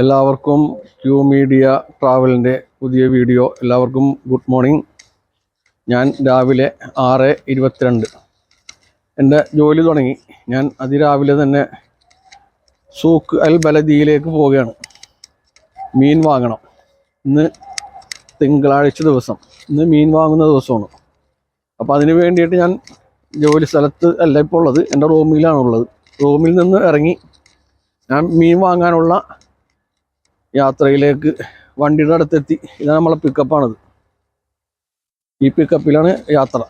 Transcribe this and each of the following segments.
എല്ലാവർക്കും Q media ട്രാവലിന്റെ പുതിയ video. എല്ലാവർക്കും ഗുഡ് മോർണിംഗ് ഞാൻ രാവിലെ ആറ് ഇരുപത്തിരണ്ട്. എന്റെ ജോലി തുടങ്ങി. ഞാൻ അതിരാവിലെ തന്നെ സൂക്ക് അൽ ബലദിയിലേക്ക് പോവുകയാണ്. മീൻ വാങ്ങണം. ഇന്ന് തിങ്കളാഴ്ച ദിവസം. ഇന്ന് മീൻ വാങ്ങുന്ന ദിവസമാണ്. അപ്പോൾ അതിന് വേണ്ടിയിട്ട് ഞാൻ ജോലി സ്ഥലത്ത് അല്ല ഇപ്പോൾ ഉള്ളത്. എന്റെ റൂമിലാണുള്ളത്. റൂമിൽ നിന്ന് ഇറങ്ങി ഞാൻ മീൻ വാങ്ങാനുള്ള യാത്രയിലേക്ക് വണ്ടിയുടെ അടുത്തെത്തി. ഇതാണ് നമ്മളെ പിക്കപ്പാണിത് ഈ പിക്കപ്പിലാണ് യാത്ര.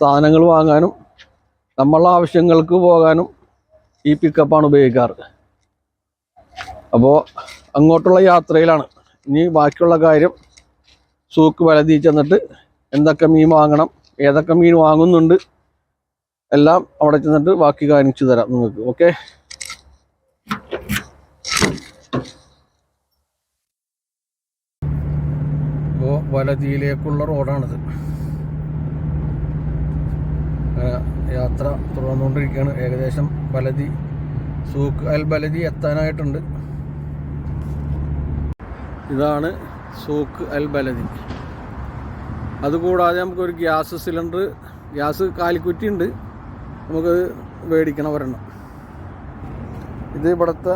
സാധനങ്ങൾ വാങ്ങാനും നമ്മളുടെ ആവശ്യങ്ങൾക്ക് പോകാനും ഈ പിക്കപ്പാണ് ഉപയോഗിക്കാറ്. അപ്പോൾ അങ്ങോട്ടുള്ള യാത്രയിലാണ്. ഇനി ബാക്കിയുള്ള കാര്യം സൂക്ക് വലതി ചെന്നിട്ട് എന്തൊക്കെ മീൻ വാങ്ങണം ഏതൊക്കെ മീൻ വാങ്ങുന്നുണ്ട് എല്ലാം അവിടെ ചെന്നിട്ട് ബാക്കി കാണിച്ചു തരാം നിങ്ങൾക്ക്. ഓക്കെ ഇപ്പോൾ വലതിയിലേക്കുള്ള റോഡാണിത്. യാത്ര തുടർന്നുകൊണ്ടിരിക്കുകയാണ്. ഏകദേശം ബലതി സൂക്ക് അൽ ബലതി എത്താനായിട്ടുണ്ട്. ഇതാണ് സൂക്ക് അൽ ബലതി. അതുകൂടാതെ നമുക്കൊരു ഗ്യാസ് സിലിണ്ടർ ഗ്യാസ് കാലിക്കുറ്റി ഉണ്ട് നമുക്കത് മേടിക്കണം ഒരെണ്ണം ഇത് ഇവിടുത്തെ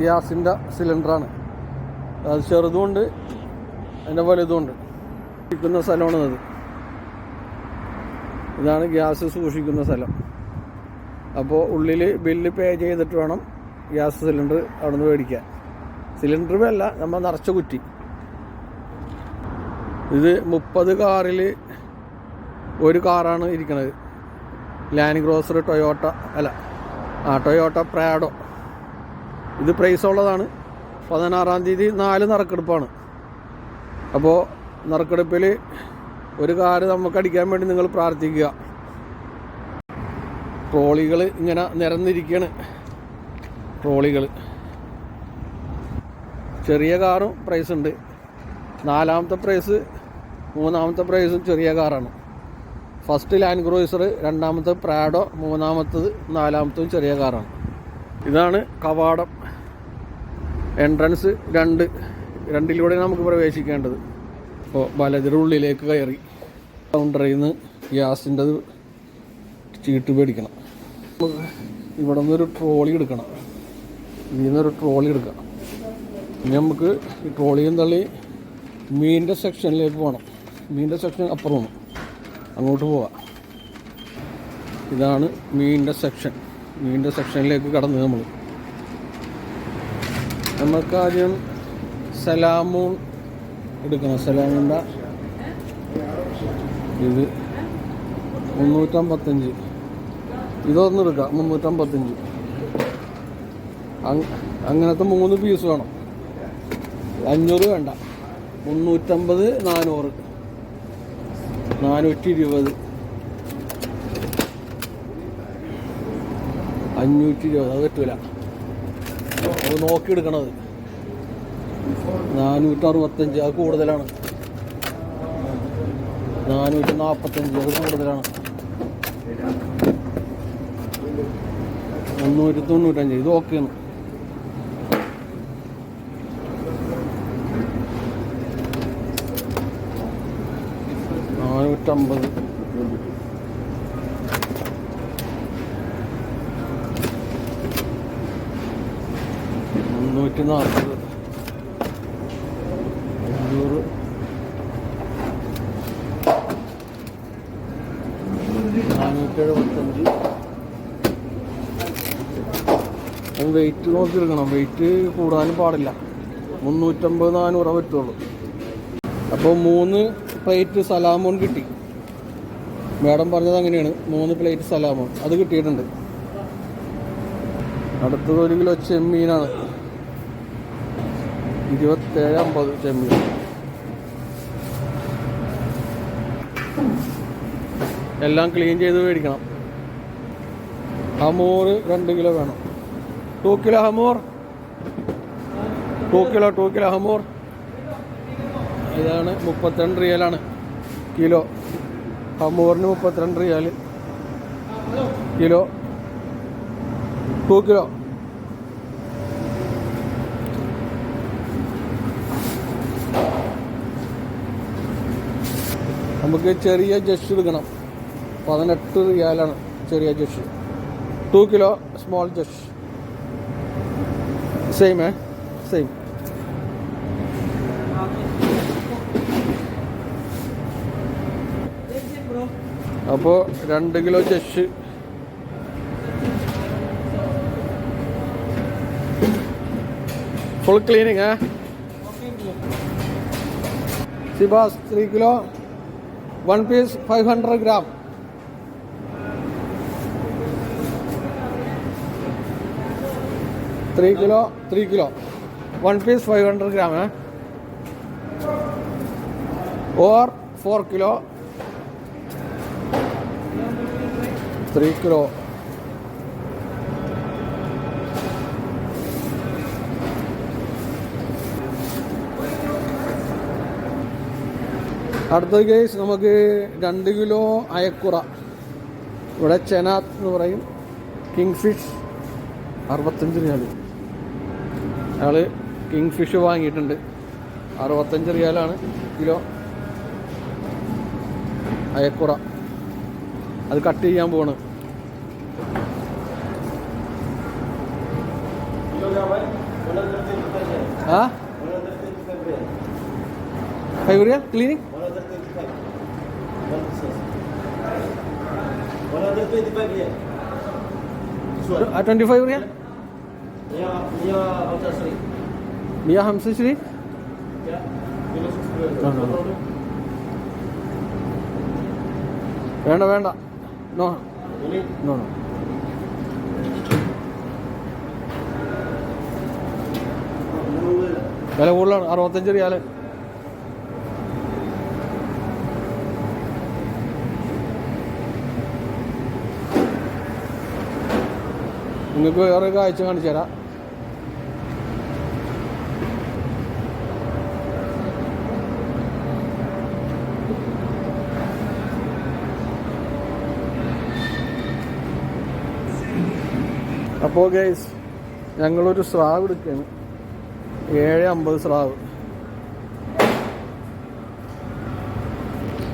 ഗ്യാസിന്റെ സിലിണ്ടറാണ്. അത് ചെറുതുമുണ്ട്. അതിന്റെ വലുതുമുണ്ട് സൂക്ഷിക്കുന്ന സ്ഥലമാണ് ഇതാണ് ഗ്യാസ് സൂക്ഷിക്കുന്ന സ്ഥലം. അപ്പോൾ ഉള്ളിൽ ബില്ല് പേ ചെയ്തിട്ട് വേണം ഗ്യാസ് സിലിണ്ടർ അവിടെ നിന്ന് മേടിക്കാൻ. സിലിണ്ടർ അല്ല നമ്മൾ നിറച്ച കുറ്റി. ഇത് മുപ്പത് കാറിൽ ഒരു കാറാണ് ഇരിക്കുന്നത് ലാൻഡ് ക്രോസർ ടൊയോട്ട അല്ല ആ ടൊയോട്ട പ്രാഡോ ഇത് പ്രൈസ് ഉള്ളതാണ്. പതിനാറാം തീയതി നാല് നറുക്കെടുപ്പാണ്. അപ്പോൾ നറുക്കെടുപ്പിൽ ഒരു കാറ് നമുക്ക് അടിക്കാൻ വേണ്ടി നിങ്ങൾ പ്രാർത്ഥിക്കുക. ട്രോളികൾ ഇങ്ങനെ നിരന്നിരിക്കുകയാണ് ട്രോളികൾ ചെറിയ കാറും പ്രൈസ് ഉണ്ട്. നാലാമത്തെ പ്രൈസ് മൂന്നാമത്തെ പ്രൈസും ചെറിയ കാറാണ്. ഫസ്റ്റ് ലാൻഡ് ക്രൂയിസർ രണ്ടാമത്തെ പ്രാഡോ മൂന്നാമത്തത് നാലാമത്തതും ചെറിയ കാറാണ്. ഇതാണ് കവാടം. എൻട്രൻസ് രണ്ട്. രണ്ടിലൂടെ നമുക്ക് പ്രവേശിക്കേണ്ടത്. അപ്പോൾ വലതിന്റെ ഉള്ളിലേക്ക് കയറി. കൗണ്ടറിൽ നിന്ന് ഗ്യാസിന്റെ ചീട്ട് മേടിക്കണം. ഇവിടെ നിന്നൊരു ട്രോളി എടുക്കണം. ഇതിൽ നിന്നൊരു ട്രോളി എടുക്കണം ഇനി നമുക്ക് ഈ ട്രോളിയും തള്ളി മീനിന്റെ സെക്ഷനിലേക്ക് പോകണം. മീനിന്റെ സെക്ഷൻ അപ്പുറമാണ് അങ്ങോട്ട് പോവാം. ഇതാണ് മീനിന്റെ സെക്ഷൻ. മീനിന്റെ സെക്ഷനിലേക്ക് കടന്ന് നമ്മൾ. നമുക്കാദ്യം സലാമൂൺ എടുക്കണം. സലാമിന്റെ ഇത് മുന്നൂറ്റമ്പത്തഞ്ച്. ഇതൊന്നും എടുക്കാം. മുന്നൂറ്റമ്പത്തഞ്ച്. അങ് അങ്ങനത്തെ മൂന്ന് പീസ് വേണം. അഞ്ഞൂറ് വേണ്ട. മുന്നൂറ്റമ്പത് നാനൂറ്. നാനൂറ്റി ഇരുപത് അഞ്ഞൂറ്റി ഇരുപത് അത് പറ്റൂല. അത് നോക്കിയെടുക്കണത് നാനൂറ്റി അറുപത്തഞ്ച് അത് കൂടുതലാണ്. നാനൂറ്റി നാൽപ്പത്തഞ്ച് അത് കൂടുതലാണ്. മുന്നൂറ്റി തൊണ്ണൂറ്റഞ്ച് ഇത് ഓക്കെയാണ്. നാനൂറ്റമ്പത്. മുന്നൂറ്റി നാൽപ്പത് അഞ്ഞൂറ് നാനൂറ്റി എഴുപത്തഞ്ച് വെയിറ്റ് നോക്കി എടുക്കണം വെയിറ്റ് കൂടാനും പാടില്ല. മുന്നൂറ്റമ്പത് നാനൂറ പറ്റുള്ളൂ. അപ്പോൾ മൂന്ന് പ്ലേറ്റ് സലാമോൺ കിട്ടി. മാഡം പറഞ്ഞത് അങ്ങനെയാണ്. മൂന്ന് പ്ലേറ്റ് സലാമോൺ. അത് കിട്ടിയിട്ടുണ്ട്. അടുത്തത് ഒരു കിലോ ചെമ്മീനാണ്. ഇരുപത്തേഴ് അമ്പത് ചെമ്മീൻ. എല്ലാം ക്ലീൻ ചെയ്ത് മേടിക്കണം. ആ മോറ് രണ്ട് കിലോ വേണം. ടു കിലോ ഹമോർ ടു കിലോ ടു കിലോ ഹമോർ ഇതാണ് മുപ്പത്തിരണ്ട് റിയലാണ്. കിലോ. ഹമോറിന് മുപ്പത്തിരണ്ട് റിയാൽ കിലോ. Two kilo. നമുക്ക് ചെറിയ ജസ്റ്റ് എടുക്കണം. പതിനെട്ട് റിയാലാണ് ചെറിയ just two kilo small just same uh same അപ്പോൾ രണ്ട് kilo ചെഷ്. Full cleaning uh sea bass three kilo one piece five hundred gram three kilo three kilo. One piece five hundred gram or 4 kilo 3 kilo അടുത്ത case നമുക്ക് രണ്ട് kilo അയക്കുറ. ഇവിടെ ചെനാത്ത് എന്ന് പറയും. King fish അറുപത്തഞ്ച് റിയാൽ അയാൾ കിങ് ഫിഷ് വാങ്ങിയിട്ടുണ്ട്. അറുപത്തഞ്ച് റിയാലാണ് കിലോ. അയക്കുറ. അത് കട്ട് ചെയ്യാൻ പോണ് ആ? ഫൈവ് റിയാൽ ക്ലീനിങ് ട്വന്റി ഫൈവ് റിയാൽ മിയ ഹംസ no. വേണ്ട വേണ്ട. നോ നോ നോ വില കൂടുതലാണ്. അറുപത്തഞ്ച് റിയാൽ. നിങ്ങൾക്ക് വേറെ കാഴ്ച കാണിച്ചു തരാം അപ്പോൾ ഗൈസ് ഞങ്ങളൊരു സ്രാവ് എടുക്കുകയാണ്. ഏഴ് അമ്പത് സ്രാവ്.